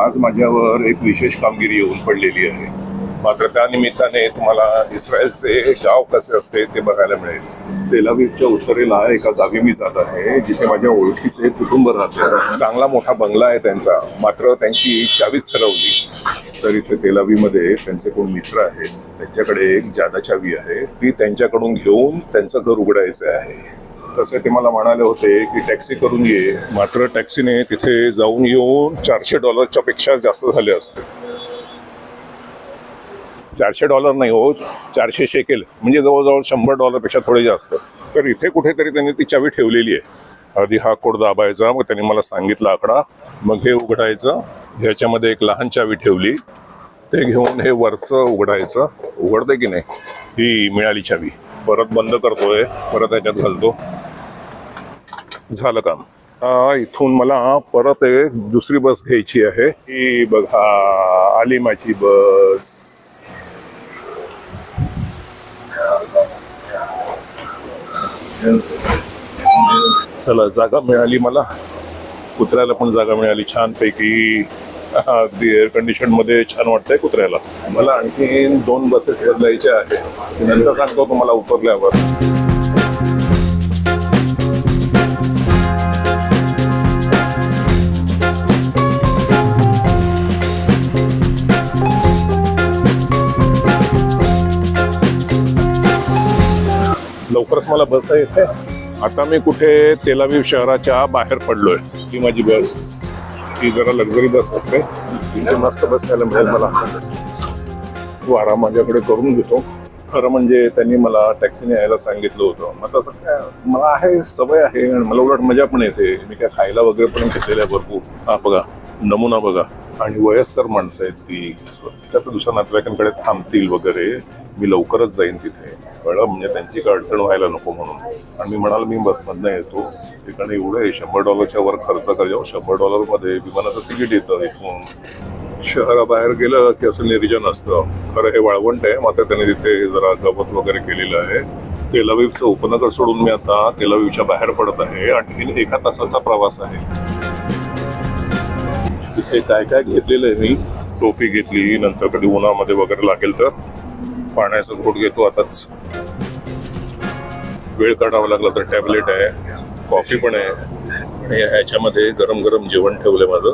आज माझ्यावर एक विशेष कामगिरी येऊन पडलेली आहे. मात्र त्या निमित्ताने तुम्हाला इस्रायलचे गाव कसे असते ते बघायला मिळेल. तेलावीच्या उत्तरेला एका गावी मी जात आहे जिथे माझ्या ओळखीचे कुटुंब राहते. चांगला मोठा बंगला आहे त्यांचा मात्र त्यांची चावीच हरवली तर इथे तेलावीमध्ये त्यांचे कोण मित्र आहेत? त्यांच्याकडे एक जादा चावी आहे. ती त्यांच्याकडून घेऊन त्यांचं घर उघडायचं आहे. तसे ते मला म्हणाले होते की टॅक्सी करून ये मात्र टॅक्सीने तिथे जाऊन येऊन चारशे डॉलरच्या पेक्षा जास्त झाले असते. चारशे डॉलर नाही हो चारशे शेकेल म्हणजे जवळजवळ शंभर डॉलरपेक्षा थोडे जास्त. तर इथे कुठेतरी त्यांनी ती चावी ठेवलेली आहे. आधी हा कोड दाबायचा मग त्यांनी मला सांगितला आकडा मग हे उघडायचं ह्याच्यामध्ये एक लहान चावी ठेवली ते घेऊन हे वरचं उघडायचं उघडते की नाही ही मिळाली चावी. परत बंद करतोय परत याच्यात घालतो. झालं काम. इथून मला परत एक दुसरी बस घ्यायची आहे. ही बघा आली माझी बस. चला जागा मिळाली मला. कुत्र्याला पण जागा मिळाली छानपैकी. अगदी एअर कंडिशनमध्ये छान वाटतंय कुत्र्याला. मला आणखी दोन बसेस बदलायच्या आहेत. नंतर सांगतो तुम्हाला उतरल्यावर. लवकरच मला बस आहे इथे आता मी कुठे तेलावीव शहराच्या बाहेर पडलोय. ही माझी बस. ही जरा लक्झरी बस असते. इथे मस्त बसायला मिळेल मला. वारा माझ्याकडे करून घेतो खरं म्हणजे त्यांनी मला टॅक्सीने यायला सांगितलं होतं. मग तसं काय मला आहे सवय आहे आणि मला उलट मजा पण येते. मी काय खायला वगैरे पण घेतलेलं आहे भरपूर. हा बघा नमुना बघा. आणि वयस्कर माणसं आहेत ती. त्या दुसऱ्या नातेवाईकांकडे थांबतील वगैरे. मी लवकरच जाईन तिथे. कळलं? म्हणजे त्यांची काही अडचण व्हायला नको म्हणून. आणि मी म्हणाल मी बसमधनं येतो. ठिकाणी एवढे शंभर डॉलरच्या वर खर्च कर शंभर डॉलरमध्ये विमानाचं तिकीट येतं इथून. शहराबाहेर गेलं की असं निर्जन असतं. खरं हे वाळवंट आहे. मात्र त्याने तिथे जरा गवत वगैरे केलेलं आहे. तेलावीवचं उपनगर सोडून मी आता तेलावीवच्या बाहेर पडत आहे. आणखी एका तासाचा प्रवास आहे. तिथे काय काय घेतलेलं आहे मी? टोपी घेतली नंतर कधी उन्हामध्ये वगैरे लागेल तर? पाण्याचा घोट घेतो. आताच वेळ काढावा लागला तर टॅबलेट आहे कॉफी पण आहे. आणि ह्याच्यामध्ये गरम गरम जेवण ठेवलंय माझं.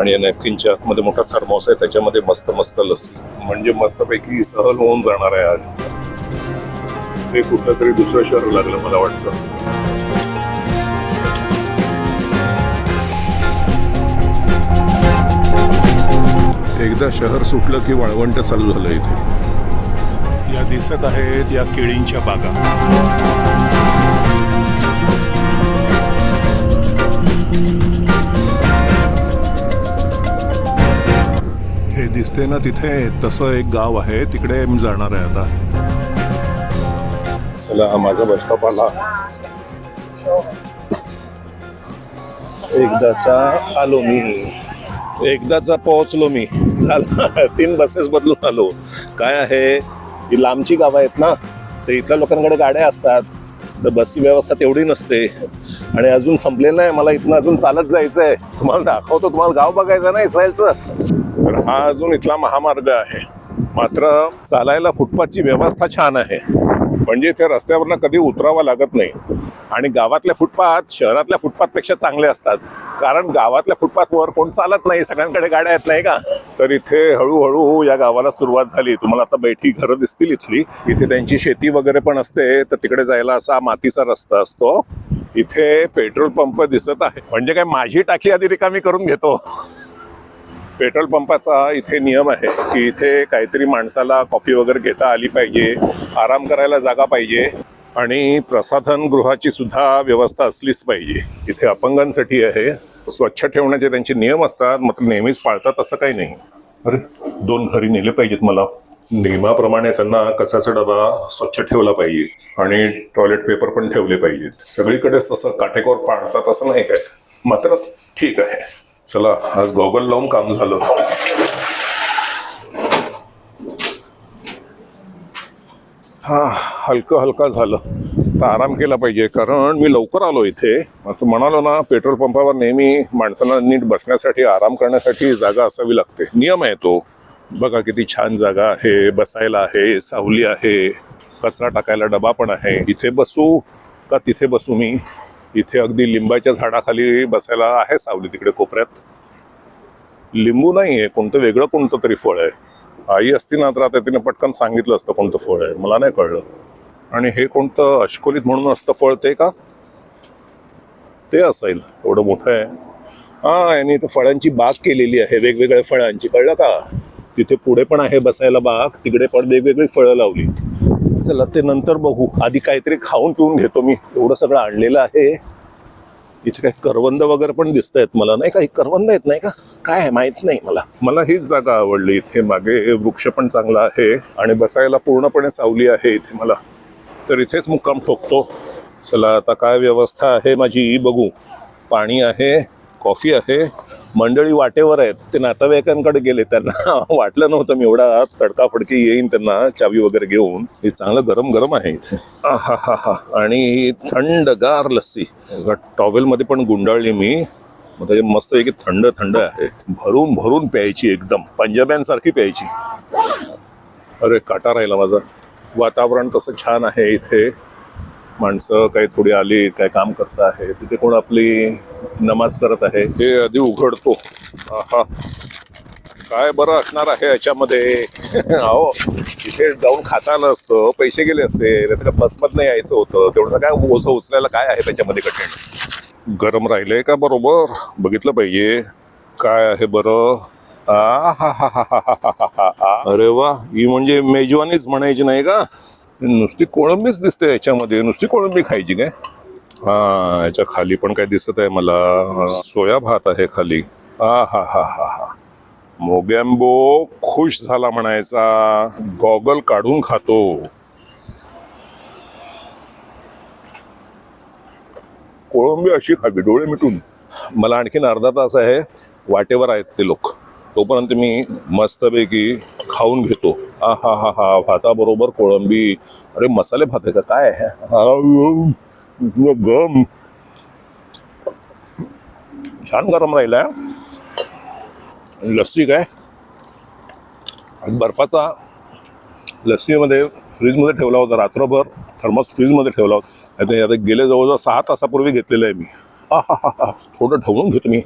आणि या नॅपकिनच्या आतमध्ये मोठा थर्मॉस आहे त्याच्यामध्ये मस्त मस्त लस्सी. म्हणजे मस्तपैकी सहल होऊन जाणार आहे आज. ते कुठलं तरी दुसरं शहर लागलं मला वाटतं. एकदा शहर सुटलं की वाळवंट चालू झालं इथे. या दिसत आहेत या केळींच्या बागा. हे दिसते ना तिथे तसं एक गाव आहे तिकडे मी जाणार आहे आता. चला हा माझा बस स्टॉप आला. एकदाचा आलो मी. एकदाचा पोहोचलो मी. झाला तीन बसेस बदलून आलो. काय आहे? ही लांबची गावं आहेत ना तर इथल्या लोकांकडे गाड्या असतात तर बसची व्यवस्था तेवढी नसते. आणि अजून संपलेलं नाही मला इथनं अजून चालत जायचं आहे तुम्हाला दाखवतो तुम्हाला गाव बघायचं ना इस्रायलचं. तर हा अजून इथला महामार्ग आहे. मात्र चालायला फुटपाथची व्यवस्था छान आहे. म्हणजे इथे रस्त्यावरनं कधी उतरावं लागत नाही. आणि गावातले फुटपाथ शहरातल्या फुटपाथपेक्षा चांगले असतात. कारण गावातल्या फुटपाथवर कोण चालत नाही सगळ्यांकडे गाड्या येत नाही का? तर इथे हळूहळू या गावाला सुरुवात झाली. तुम्हाला आता बैठी घरं दिसतील इथली. इथे त्यांची शेती वगैरे पण असते. तर तिकडे जायला असा मातीचा रस्ता असतो. इथे पेट्रोल पंप दिसत आहे. म्हणजे काय माझी टाकी आधी रिकामी करून घेतो. पेट्रोल पंपाचा इथे नियम आहे की इथे काहीतरी माणसाला कॉफी वगैरे घेता आली पाहिजे. आराम करायला जागा पाहिजे. आणि प्रसाधन गृहाची सुद्धा व्यवस्था असलीच पाहिजे. इथे अपंगांसाठी आहे स्वच्छ ठेवण्याचे त्यांचे नियम असतात मात्र नेहमीच पाळतात असं काही नाही. अरे दोन घरी नेले पाहिजेत मला. नियमाप्रमाणे त्यांना कचाचा डबा स्वच्छ ठेवला पाहिजे आणि टॉयलेट पेपर पण ठेवले पाहिजेत. सगळीकडेच तसं काटेकोर पाळतात असं नाही काय मात्र ठीक आहे. चला आज गॉगल लावून काम झालं. हां हलकं हलका झालं. तर आराम केला पाहिजे कारण मी लवकर आलो इथे. असं म्हणालो ना पेट्रोल पंपावर नेहमी माणसांना नीट बसण्यासाठी आराम करण्यासाठी जागा असावी लागते. नियम आहे तो. बघा किती छान जागा आहे बसायला आहे सावली आहे कचरा टाकायला डबा पण आहे. इथे बसू का तिथे बसू मी? इथे अगदी लिंबाच्या झाडाखाली बसायला आहे सावली तिकडे कोपऱ्यात. लिंबू नाही आहे कोणतं वेगळं कोणतं तरी फळ आहे. आई असती ना तर आता तिने पटकन सांगितलं असतं कोणतं फळ आहे. मला नाही कळलं. आणि हे कोणतं अश्कोलीत म्हणून असतं फळ ते का? ते असेल. एवढं मोठं आहे. हा यांनी इथं फळांची बाग केलेली आहे वेगवेगळ्या फळांची. कळलं का? तिथे पुढे पण आहे बसायला बाग तिकडे पण वेगवेगळी फळं लावली. चला ते नंतर बघू. आधी काहीतरी खाऊन पिऊन घेतो मी. एवढं सगळं आणलेलं आहे. इथे काही करवंद वगैरे पण दिसत आहेत मला. नाही का? ही करवंद आहेत नाही का? काय आहे? माहीत नाही मला. मला हीच जागा आवडली इथे मागे. वृक्ष पण चांगला आहे आणि बसायला पूर्णपणे सावली आहे इथे मला. तर इथेच मुक्काम ठोकतो. चला आता काय व्यवस्था आहे माझी? बघू. पाणी आहे. कॉफी आहे मंडळी वाटेवर आहेत. ते नातेवाईकांकडे गेले त्यांना वाटलं नव्हतं मी एवढा तडकाफडकी येईन त्यांना चावी वगैरे घेऊन. हे चांगलं गरम गरम आहे इथे. हा हा आणि थंडगार लस्सी. टॉवेलमध्ये पण गुंडाळली मी. मग ते मस्त की थंड थंड आहे. भरून भरून प्यायची एकदम. पंजाब्यांसारखी प्यायची. अरे काटा राहिला माझा. वातावरण तसं छान आहे इथे. माणसं काही थोडी आली काय काम करत आहे तिथे कोण आपली नमाज करत आहे? हे आधी उघडतो. काय बरं असणार आहे याच्यामध्ये? अहो तिथे जाऊन खाता आलं असतं पैसे गेले असते त्याला नाही यायचं होतं तेवढंसं काय ओझं उचलायला काय आहे त्याच्यामध्ये कठीण? गरम राहिले का बरोबर? बघितलं पाहिजे. काय आहे बरं? आ हा हा हा हा हा हा अरे वा ही म्हणजे मेजवानीच म्हणायची नाही का? नुसती कोळंबीच दिसते याच्यामध्ये. नुसती कोळंबी खायची काय? हा याच्या खाली पण काय दिसत आहे मला. सोया भात आहे खाली. आ हा हा हा हा. मोगॅम्बो खुश झाला म्हणायचा. गॉगल काढून खातो. कोळंबी अशी खावी डोळे मिटून. मला आणखीन अर्धा तास आहे. वाटेवर आहेत ते लोक. तोपर्यंत मी मस्तपैकी खाऊन घेतो. हा हा हा भाताबरोबर कोळंबी. अरे मसाले भात आहे का? काय? गम. छान गरम राहिला लस्सी काय? बर्फाचा लस्सीमध्ये फ्रीजमध्ये ठेवला होता रात्रभर. थर्मस फ्रीजमध्ये ठेवला होता. आता आता गेले जवळजवळ सहा तासापूर्वी घेतलेलं आहे मी. हा हा हा हा. थोडं ढवळून घेतो मी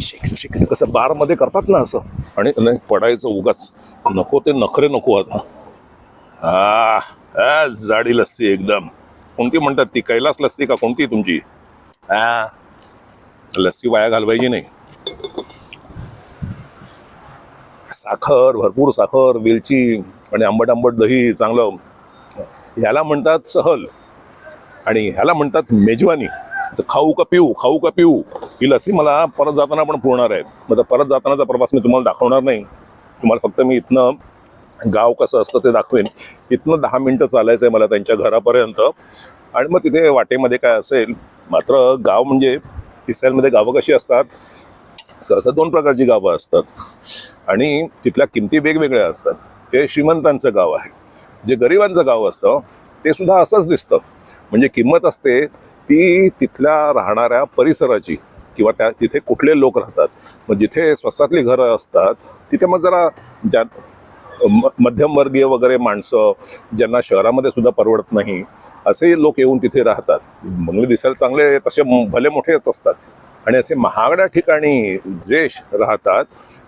शेकन शेकन कसं बारमध्ये करतात ना असं. आणि नाही पडायचं उगाच. नको ते नखरे नको आता हा जाडी लस्सी एकदम. कोणती म्हणतात ती? कैलास लस्सी का कोणती तुमची? हा लस्सी वाया घालवायची नाही. साखर भरपूर साखर वेलची आणि आंबट आंबट दही चांगलं. ह्याला म्हणतात सहल आणि ह्याला म्हणतात मेजवानी. तर खाऊ का पिऊ खाऊ का पिऊ ही लसी मला परत जाताना पण पुरणार आहे. मग परत जातानाचा प्रवास मी तुम्हाला दाखवणार नाही. तुम्हाला फक्त मी इथनं गाव कसं असतं ते दाखवेन. इथनं दहा मिनटं चालायचं आहे मला त्यांच्या घरापर्यंत. आणि मग तिथे वाटेमध्ये काय असेल मात्र गाव म्हणजे इस्रायलमध्ये गावं कशी असतात? सहसा दोन प्रकारची गावं असतात. आणि तिथल्या किमती वेगवेगळ्या असतात. ते श्रीमंतांचं गाव आहे. जे गरिबांचं गाव असतं ते सुद्धा असंच दिसतं. म्हणजे किंमत असते ती तिथल्या राहणाऱ्या परिसराची. किंवा त्या तिथे कुठले लोक राहतात मग जिथे स्वस्तातली घरं असतात तिथे मग जरा ज्या म- मध्यमवर्गीय वगैरे माणसं ज्यांना शहरामध्ये सुद्धा परवडत नाही असे लोक येऊन तिथे राहतात. बंगले दिसायला चांगले तसे भले मोठेच असतात. आणि असे महागड्या ठिकाणी जे राहतात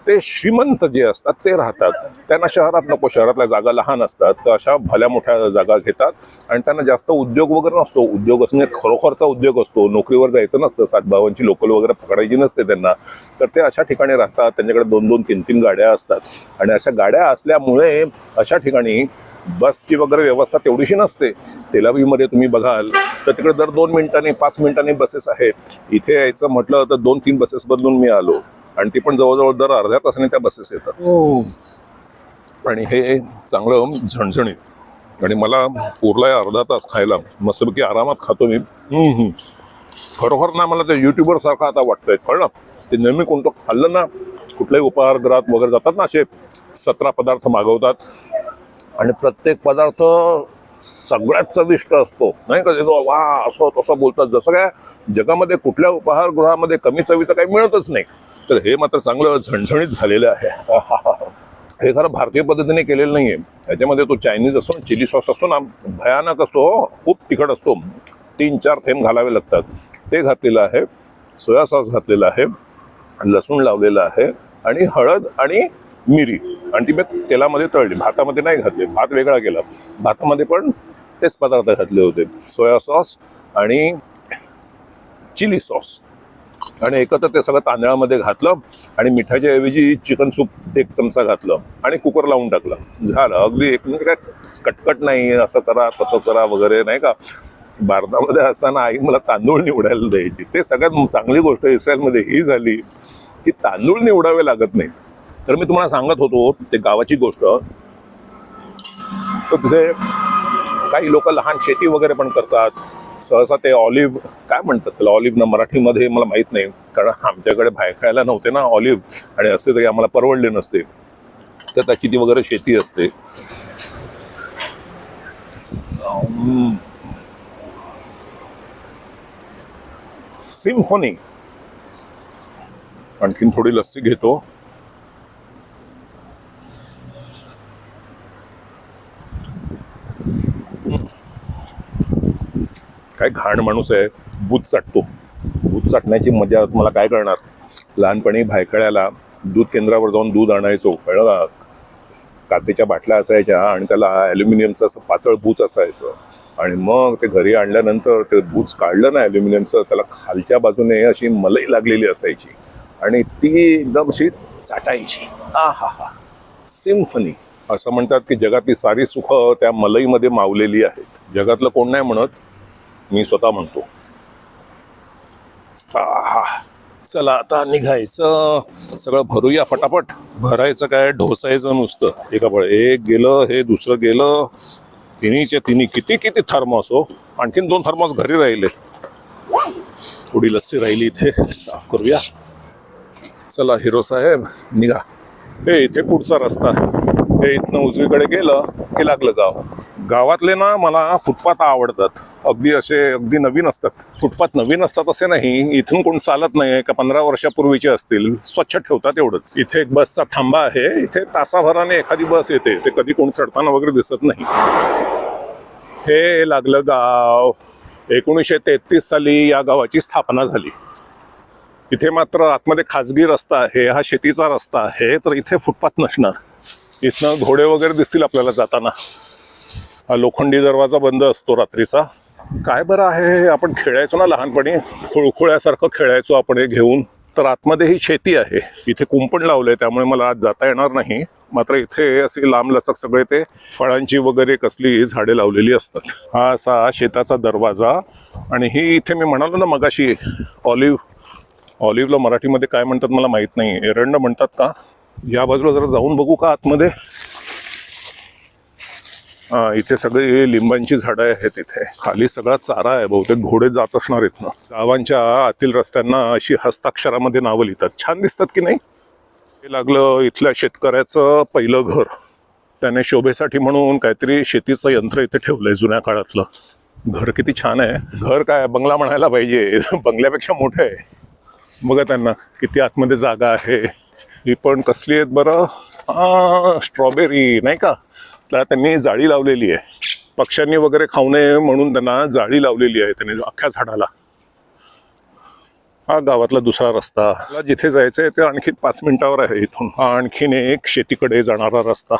ते श्रीमंत जे असतात ते राहतात. त्यांना शहरात नको शहरातल्या जागा लहान असतात. तर अशा भल्या मोठ्या जागा घेतात आणि त्यांना जास्त उद्योग वगैरे नसतो. उद्योग असणे खरोखरचा उद्योग असतो. नोकरीवर जायचं नसतं. सात भावांची लोकल वगैरे पकडायची नसते त्यांना. तर ते अशा ठिकाणी राहतात. त्यांच्याकडे दोन दोन तीन तीन गाड्या असतात. आणि अशा गाड्या असल्यामुळे अशा ठिकाणी बसची वगैरे व्यवस्था तेवढीशी नसते. तेलावीमध्ये तुम्ही बघाल तर तिकडे दर दोन मिनिटांनी पाच मिनिटांनी बसेस आहेत. इथे यायचं म्हटलं तर दोन तीन बसेस बदलून मी आलो. आणि ती पण जवळजवळ दर अर्ध्या तासाने त्या बसेस येतात. आणि हे चांगलं झणझणीत. आणि मला उरलाय अर्धा तास खायला. मस्तपैकी आरामात खातो मी. खरोखर ना मला ते युट्यूबर सारखं आता वाटतंय. कळलं? ते नेहमी कोणतं खाल्लं ना कुठल्याही उपहारगृहात वगैरे जातात ना असे सतरा पदार्थ मागवतात. आणि प्रत्येक पदार्थ सगळ्यात चविष्ट असतो. नाही का? ते तो वा असं तसं बोलतात. जसं काय जगामध्ये कुठल्या उपहारगृहामध्ये कमी चवीचं काही मिळतच नाही. तर हे मात्र चांगलं झणझणीत झालेलं आहे. हे खरं भारतीय पद्धतीने केलेलं नाहीये. त्याच्यामध्ये तो चायनीज असतो चिली सॉस असतो ना भयानक असतो. हो, खूप तिखट असतो. तीन चार थेंब घालावे लागतात. ते घातलेलं आहे सोया सॉस घातलेला आहे लसूण लावलेलं आहे आणि हळद आणि मिरी. आणि ती मी तेलामध्ये तळली. भातामध्ये नाही घातली. भात वेगळा केला. भातामध्ये पण तेच पदार्थ घातले होते. सोया सॉस आणि चिली सॉस. आणि एकत्र ते सगळं तांदळामध्ये घातलं आणि मिठाच्या ऐवजी चिकन सूप एक चमचा घातलं आणि कुकर लावून टाकलं. झालं. अगदी एक म्हणजे काय कटकट नाही. असं करा तसं करा वगैरे नाही का? भारतामध्ये असताना आई मला तांदूळ निवडायला द्यायची. ते सगळ्यात चांगली गोष्ट इस्रायलमध्ये ही झाली की तांदूळ निवडावे लागत नाही तर मी तुम्हाला सांगत होतो ते गावाची गोष्ट. तर तिथे काही लोक लहान शेती वगैरे पण करतात. सहसा ते ऑलिव्ह काय म्हणतात त्याला ऑलिव्ह ना मराठीमध्ये मला माहीत नाही कारण आमच्याकडे बाहेर खायला नव्हते ना ऑलिव्ह आणि असे तरी आम्हाला परवडले नसते. तर त्याची ती वगैरे शेती असते. सिम्फोनी. आणखीन थोडी लस्सी घेतो. काय घाण माणूस आहे. बूथ चाटतो. दूध चाटण्याची मजा मला काय करणार? लहानपणी भायखळ्याला दूध केंद्रावर जाऊन दूध आणायचो. कळलं? काचेच्या बाटल्या असायच्या आणि त्याला ॲल्युमिनियमचं असं पातळ बूच असायचं. आणि मग ते घरी आणल्यानंतर ते बूच काढलं ना ॲल्युमिनियमचं त्याला खालच्या बाजूने अशी मलई लागलेली असायची. आणि ती एकदम अशी चाटायची. आ हा हा सिम्फनी. असं म्हणतात की जगातली सारी सुख त्या मलईमध्ये मावलेली आहेत. जगातलं कोण नाही म्हणत मी स्वतः म्हणतो. हा चला आता निघायचं. सगळं भरूया फटाफट भरायचं काय ढोसायचं नुसतं. एका पळ एक गेलं हे दुसरं गेलं. तिन्हीचे तिन्ही किती किती थर्मॉस हो? आणखीन दोन थर्मॉस घरी राहिले. थोडी लस्सी राहिली इथे. साफ करूया. चला हिरो साहेब निघा. हे इथे पुढचा रस्ता. हे इथनं उजवीकडे गेलं की लागलं गाव? गावातले ना मला फुटपाथ आवडतात. अगदी असे अगदी नवीन असतात. फुटपाथ नवीन असतात असे नाही. इथून कोण चालत नाही. का पंधरा वर्षापूर्वीचे असतील. स्वच्छ ठेवतात एवढंच. इथे एक बसचा थांबा आहे. इथे तासाभराने एखादी बस येते. ते कधी कोण चढताना वगैरे दिसत नाही. हे लागलं गाव. एकोणीसशे तेहतीस साली या गावाची स्थापना झाली. इथे मात्र आतमध्ये खाजगी रस्ता आहे. हा शेतीचा रस्ता आहे. तर इथे फुटपाथ नसणार. इथनं घोडे वगैरे दिसतील आपल्याला जाताना. लोखंडी दरवाजा बंद असतो रात्रीचा. काय बरं आहे हे? आपण खेळायचो ना लहानपणी. खुळखुळ्यासारखं खेळायचो आपण हे घेऊन. तर आतमध्ये ही शेती आहे. इथे कुंपण लावलंय त्यामुळे मला आज जाता येणार नाही. मात्र इथे असे लांबलचक सगळे ते फळांची वगैरे कसली झाडे लावलेली असतात. हा असा शेताचा दरवाजा. आणि ही इथे मी म्हणालो ना मगाशी ऑलिव्ह ऑलिव्हला मराठीमध्ये काय म्हणतात मला माहीत नाही. एरंड म्हणतात का? या बाजूला जरा जाऊन बघू का आतमध्ये? इथे सगळी लिंबांची झाडं आहेत इथे. खाली सगळा चारा आहे बहुतेक घोडे जात असणार इथनं गावांच्या आतील रस्त्यांना अशी हस्ताक्षरामध्ये नावं लिहितात. छान दिसतात की नाही? हे लागलं इथल्या शेतकऱ्याचं पहिलं घर. त्याने शोभेसाठी म्हणून काहीतरी शेतीचं यंत्र इथे ठेवलंय जुन्या काळातलं. घर किती छान आहे. घर काय? बंगला म्हणायला पाहिजे. बंगल्यापेक्षा मोठं आहे. बघा त्यांना किती आतमध्ये जागा आहे. ही पण कसली आहेत बरं? स्ट्रॉबेरी नाही का? त्याला त्यांनी जाळी लावलेली आहे. पक्ष्यांनी वगैरे खाऊ नये म्हणून त्यांना जाळी लावलेली आहे त्यांनी अख्ख्या झाडाला. हा गावातला दुसरा रस्ता. मला जिथे आहे ते आणखी पाच मिनिटावर आहे इथून. हा आणखीन एक शेतीकडे जाणारा रस्ता.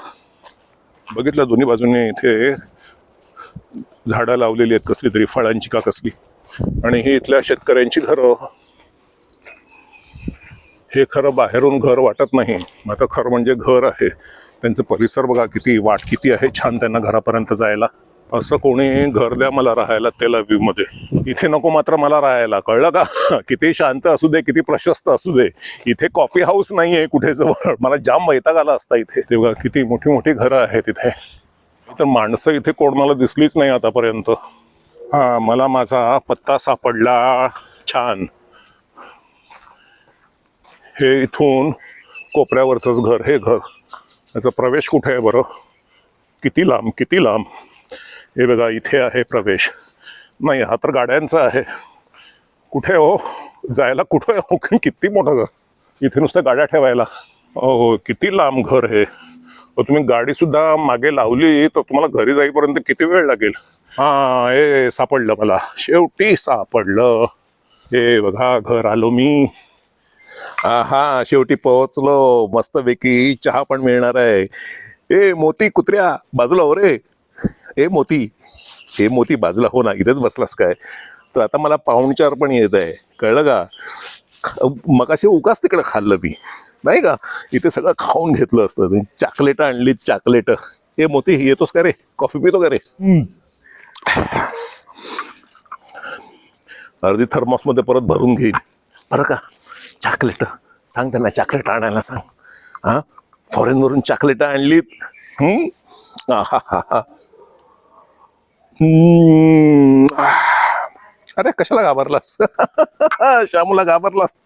बघितलं दोन्ही बाजूने इथे झाडं लावलेली आहेत कसली तरी फळांची का कसली. आणि ही इथल्या शेतकऱ्यांची घरं. हे खरं बाहेरून घर वाटत नाही. आता खरं म्हणजे घर आहे. त्यांचं परिसर बघा किती वाट किती आहे छान त्यांना घरापर्यंत जायला. असं कोणी घर द्या मला राहायला तेल मध्ये. इथे नको मात्र मला राहायला. कळलं का? किती शांत असू दे किती प्रशस्त असू दे. इथे कॉफी हाऊस नाही आहे कुठे जवळ. मला जाम वैताग आला असता इथे. ते बघा किती मोठी मोठी घरं आहेत इथे. तर माणसं इथे कोण मला दिसलीच नाही आतापर्यंत. हा मला माझा पत्ता सापडला. छान. हे इथून कोपऱ्यावरचंच घर हे घर. याचा प्रवेश कुठे आहे बरं? किती लांब किती लांब? हे बघा इथे आहे प्रवेश. नाही हा तर गाड्यांचा आहे. कुठे हो? जायला कुठं हो? किती मोठं घर. इथे नुसतं गाड्या ठेवायला. हो किती लांब घर हे. तुम्ही गाडीसुद्धा मागे लावली तर तुम्हाला घरी जाईपर्यंत किती वेळ लागेल? हां हे सापडलं मला. शेवटी सापडलं. हे बघा घर आलो मी. हा शेवटी पोहोचलो. मस्तपैकी चहा पण मिळणार आहे. ए मोती कुत्र्या बाजूला हो रे. ए मोती. हे मोती बाजूला हो ना. इथेच बसलास काय? तर आता मला पाहुणचार पण येत आहे. कळलं का? मग असे उकाच तिकडे खाल्लं मी. नाही का? इथे सगळं खाऊन घेतलं असतं. चॉकलेट आणली चॉकलेट. हे मोती येतोस का रे? कॉफी पितो का रे? अर्धी थर्मॉसमध्ये परत भरून घेईन. बरं का? चॉकलेट सांग त्यांना चॉकलेट आणायला सांग. हां? फॉरेनवरून चॉकलेट आणलीत. अरे कशाला घाबरलास? श्यामूला घाबरलास?